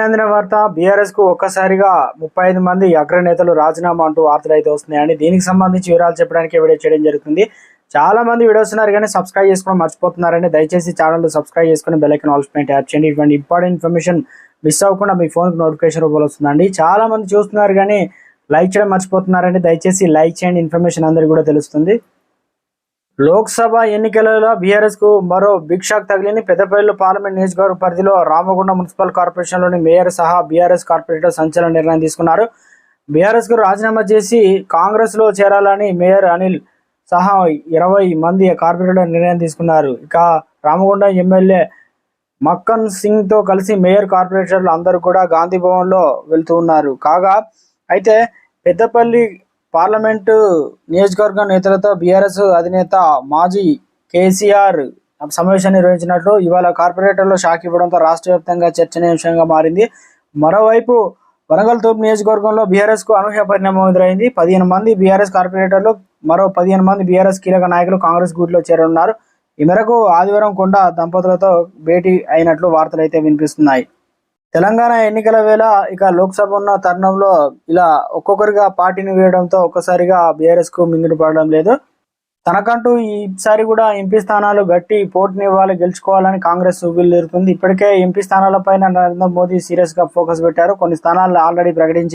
అందిన వార్త బీఆర్ఎస్కు ఒక్కసారిగా ముప్పై ఐదు మంది అగ్రనేతలు రాజీనామా అంటూ వార్తలు అయితే వస్తున్నాయండి దీనికి సంబంధించి వివరాలు చెప్పడానికి వీడియో చేయడం జరుగుతుంది. చాలా మంది వీడియోస్ ఉన్నారు కానీ సబ్స్క్రైబ్ చేసుకోవడం మర్చిపోతున్నారని దయచేసి ఛానల్ సబ్స్క్రైబ్ చేసుకుని బెల్లైకన్ ఐకాన్ ఆల్ చేయండి. ఇటువంటి ఇంపార్టెంట్ ఇన్ఫర్మేషన్ మిస్ అవ్వకుండా మీ ఫోన్కి నోటిఫికేషన్ రూపంలో వస్తుందండి. చాలా మంది చూస్తున్నారు కానీ లైక్ చేయడం మర్చిపోతున్నారని దయచేసి లైక్ చేయండి. ఇన్ఫర్మేషన్ అందరికీ కూడా తెలుస్తుంది. లోక్సభ ఎన్నికలలో బీఆర్ఎస్కు మరో బిగ్ షాక్ తగిలింది. పెద్దపల్లి పార్లమెంట్ నియోజకవర్గ పరిధిలో రామగుండ మున్సిపల్ కార్పొరేషన్లోని మేయర్ సహా బీఆర్ఎస్ కార్పొరేటర్ సంచలన నిర్ణయం తీసుకున్నారు. బీఆర్ఎస్కు రాజీనామా చేసి కాంగ్రెస్లో చేరాలని మేయర్ అనిల్ సహా ఇరవై మంది కార్పొరేటర్ నిర్ణయం తీసుకున్నారు. ఇక రామగుండ ఎమ్మెల్యే మక్కన్ సింగ్తో కలిసి మేయర్ కార్పొరేటర్లు అందరూ కూడా గాంధీ భవన్లో వెళ్తూ ఉన్నారు. కాగా అయితే పెద్దపల్లి పార్లమెంటు నియోజకవర్గం నేతలతో బీఆర్ఎస్ అధినేత మాజీ కేసీఆర్ సమావేశాన్ని నిర్వహించినట్లు ఇవాళ కార్పొరేటర్లో షాక్ ఇవ్వడంతో రాష్ట్ర వ్యాప్తంగా చర్చనీయాంశంగా మారింది. మరోవైపు వరంగల్ తూర్పు నియోజకవర్గంలో బీఆర్ఎస్కు అనూహ్య పరిణామం ఎదురైంది. పదిహేను మంది బీఆర్ఎస్ కార్పొరేటర్లు మరో పదిహేను మంది బీఆర్ఎస్ కీలక నాయకులు కాంగ్రెస్ గూట్లో చేరనున్నారు. ఈ మేరకు ఆదివారం కొండ దంపతులతో భేటీ అయినట్లు వార్తలు అయితే వినిపిస్తున్నాయి. తెలంగాణ ఎన్నికల వేళ ఇక లోక్సభ ఉన్న తరుణంలో ఇలా ఒక్కొక్కరిగా పార్టీని వేయడంతో ఒక్కసారిగా బీఆర్ఎస్కు మింగిడి పడడం లేదు. తనకంటూ ఈసారి కూడా ఎంపీ స్థానాలు గట్టి పోటీని ఇవ్వాలి గెలుచుకోవాలని కాంగ్రెస్ ఊబిల్లుతుంది ఇప్పటికే ఎంపీ స్థానాలపైన నరేంద్ర మోదీ సీరియస్గా ఫోకస్ పెట్టారు. కొన్ని స్థానాలు ఆల్రెడీ ప్రకటించి